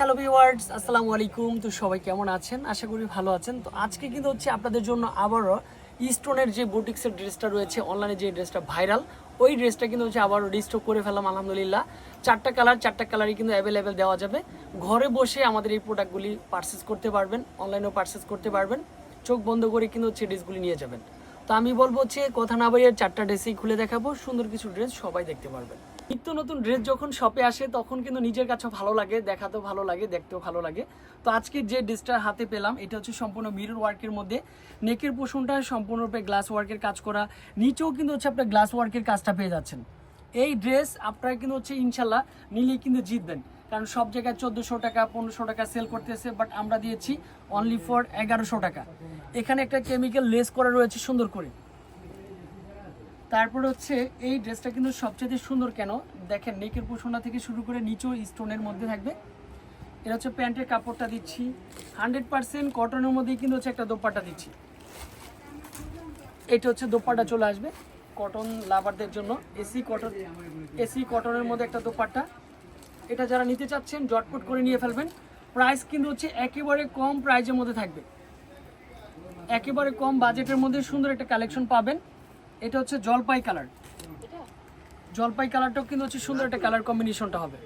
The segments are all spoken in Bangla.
হ্যালো ভিওয়ার্স আসসালামু আলাইকুম। তো সবাই কেমন আছেন? আশা করি ভালো আছেন। তো আজকে কিন্তু হচ্ছে আপনাদের জন্য আবারও ইস্টোনের যে বুটিক্সের ড্রেসটা রয়েছে অনলাইনে যে ড্রেসটা ভাইরাল ওই ড্রেসটা কিন্তু হচ্ছে আবারও রিস্টক করে ফেলাম, আলহামদুলিল্লাহ। চারটা কালার চারটা কালারই কিন্তু অ্যাভেলেবেল দেওয়া যাবে। ঘরে বসে আমাদের এই প্রোডাক্টগুলি পারচেস করতে পারবেন অনলাইনেও পারচেস করতে পারবেন। চোখ বন্ধ করে কিন্তু হচ্ছে ড্রেসগুলি নিয়ে যাবেন। তো আমি বলব হচ্ছে, কথা না বাড়িয়ে চারটা ড্রেসেই খুলে দেখাবো। সুন্দর কিছু ড্রেস সবাই দেখতে পারবেন। নিত্য নতুন ড্রেস যখন শপে আসে, তখন কিন্তু নিজের কাছে ভালো লাগে, দেখাতেও ভালো লাগে, দেখতেও ভালো লাগে। তো আজকে যে ড্রেসটা হাতে পেলাম, এটা হচ্ছে সম্পূর্ণ মিরর ওয়ার্কের মধ্যে। নেকের পোষণটা সম্পূর্ণরূপে গ্লাস ওয়ার্কের কাজ করা। নিচেও কিন্তু হচ্ছে আপনার গ্লাস ওয়ার্কের কাজটা পেয়ে যাচ্ছেন। এই ড্রেস আপনারা কিন্তু হচ্ছে ইনশাল্লাহ নিলেই কিন্তু জিতবেন। কারণ সব জায়গায় চোদ্দোশো টাকা, পনেরোশো টাকা সেল করতেছে বাট আমরা দিয়েছি অনলি ফর এগারোশো টাকা। এখানে একটা কেমিক্যাল লেস করা রয়েছে সুন্দর করে। তারপর হচ্ছে এই ড্রেসটা কিন্তু সবচেয়ে সুন্দর কেন? দেখেন, নেকের পোষণা থেকে শুরু করে নিচেও স্টোনের মধ্যে থাকবে। এটা হচ্ছে প্যান্টের কাপড়টা দিচ্ছি। হান্ড্রেড পার্সেন্ট কটনের মধ্যেই কিন্তু হচ্ছে একটা দোপাট্টা দিচ্ছি। এটা হচ্ছে দোপাট্টা চলে আসবে কটন লাভারদের জন্য। এসি কটন এসি কটনের মধ্যে একটা দোপাট্টা। এটা যারা নিতে চাচ্ছেন, জটপট করে নিয়ে ফেলবেন। প্রাইস কিন্তু হচ্ছে একেবারে কম প্রাইজের মধ্যে থাকবে। একেবারে কম বাজেটের মধ্যে সুন্দর একটা কালেকশন পাবেন। এটা হচ্ছে জলপাই কালার। জলপাই কালারটাও কিন্তু হচ্ছে সুন্দর একটা কালার কম্বিনেশনটা হবে।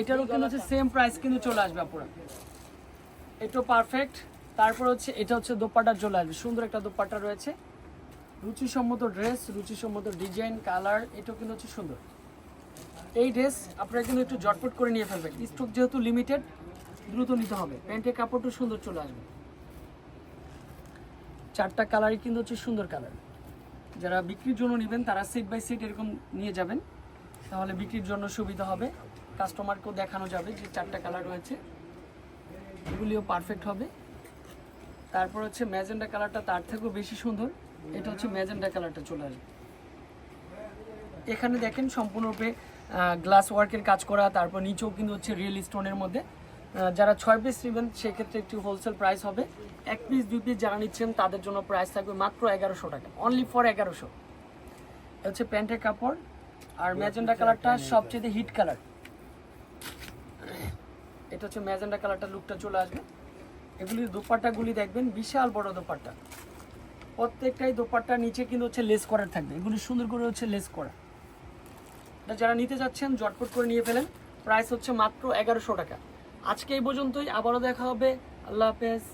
এটারও কিন্তু হচ্ছে সেম প্রাইস কিন্তু চলে আসবে আপনারা এটাও পারফেক্ট তারপর হচ্ছে এটা হচ্ছে দোপাট্টা চলে আসবে। সুন্দর একটা দোপাট্টা রয়েছে। রুচিসম্মত ড্রেস রুচিসম্মত ডিজাইন কালার এটাও কিন্তু হচ্ছে সুন্দর। এই ড্রেস আপনারা কিন্তু একটু জটপট করে নিয়ে ফেলবেন। স্টক যেহেতু লিমিটেড দ্রুত নিতে হবে। প্যান্টের কাপড়টা সুন্দর চলে আসবে। চারটা কালারই কিন্তু হচ্ছে সুন্দর কালার যারা বিক্রির জন্য নেবেন, তারা সিট বাই সিট এরকম নিয়ে যাবেন। তাহলে বিক্রির জন্য সুবিধা হবে। কাস্টমারকেও দেখানো যাবে যে চারটা কালার রয়েছে। এগুলিও পারফেক্ট হবে। তারপর হচ্ছে ম্যাজেন্ডা কালারটা তার থেকেও বেশি সুন্দর। এটা হচ্ছে ম্যাজেন্ডা কালারটা চলে আসবে। এখানে দেখেন সম্পূর্ণরূপে গ্লাস ওয়ার্কের কাজ করা, তারপর নিচেও কিন্তু হচ্ছে রিয়েল স্টোনের মধ্যে। যারা ছয় পিস নেবেন, সেক্ষেত্রে একটু হোলসেল প্রাইস হবে। এক পিস দুই পিস যারা নিচ্ছেন, তাদের জন্য প্রাইস থাকবে মাত্র এগারোশো টাকা। অনলি ফর এগারোশো। হচ্ছে প্যান্টের কাপড় আর ম্যাজেন্ডা কালারটা সবচেয়ে হিট কালার এটা হচ্ছে ম্যাজেন্ডা কালারটা লুকটা চলে আসবে। এগুলির দোপাট্টাগুলি দেখবেন, বিশাল বড় দোপাট্টা। প্রত্যেকটাই দোপাট্টার নিচে কিন্তু হচ্ছে লেস করার থাকবে। এগুলি সুন্দর করে হচ্ছে লেস করা। এটা যারা নিতে যাচ্ছেন জটপট করে নিয়ে ফেলেন। প্রাইস হচ্ছে মাত্র এগারোশো টাকা। আজকে এই পর্যন্তই আবারও দেখা হবে। আল্লাহ হাফেজ।